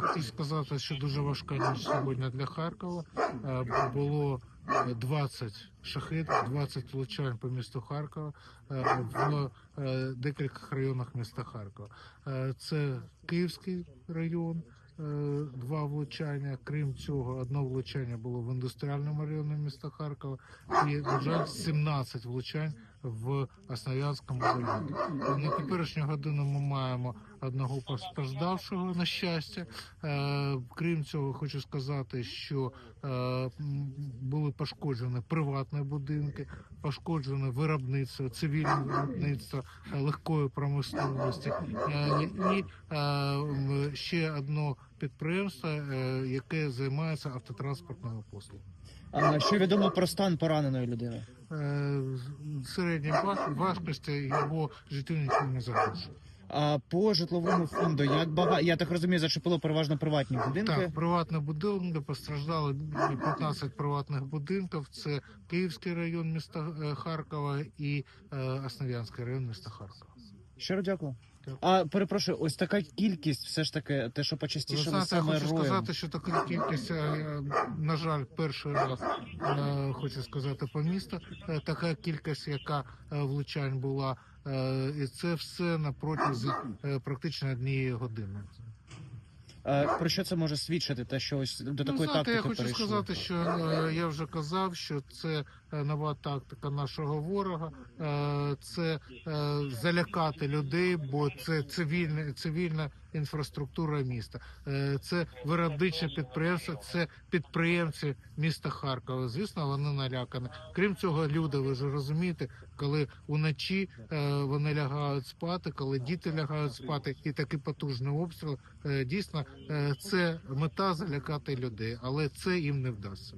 Хочу сказати, що дуже важка ніч сьогодні для Харкова. Е, Було е, 20 шахедів, 20 влучань по місту Харкова е, в е, декількох районах міста Харкова. Е, Це Київський район. Два влучання. Крім цього, одне влучання було в індустріальному районі міста Харкова і, на жаль, 17 влучань в Основ'янському районі. На теперішню годину ми маємо одного постраждавшого на щастя. Е, крім цього, хочу сказати, що е, були пошкоджені приватні будинки, пошкоджене виробництво, цивільне виробництво е, легкої промисловості і ще одне підприємство, е, яке займається автотранспортними послугами. А що відомо про стан пораненої людини? Е, Середньої важкості його життю нічого не загрожує. А по житловому фонду як багато я так розумію, зачепило переважно приватні будинки. Так, приватні будинки постраждали 15 приватних будинків. Це Київський район міста е, Харкова і Основ'янський район міста Харкова. Щиро дякую. А перепрошую, ось така кількість, все ж таки, те, що Ви почастіше я саме хочу роєм. сказати, що така кількість, е, на жаль, перший раз е, хочу сказати по місту. е, Така кількість, яка е, влучань була, е, і це все на протязі е, практично однієї години. А, про що це може свідчити? Те, що ось до Ну, такої знаєте, тактики я хочу перейшли? сказати, що е, я вже казав, що це е, нова тактика нашого ворога. Е, це е, залякати людей, бо це цивільне цивільна інфраструктура міста. Е, це виробниче підприємство, це підприємці міста Харкова. Звісно, вони налякані. Крім цього, люди, ви ж розумієте, коли уночі е, вони лягають спати, коли діти лягають спати, і такий потужний обстріл. е, Дійсно, це мета залякати людей, але це їм не вдасться.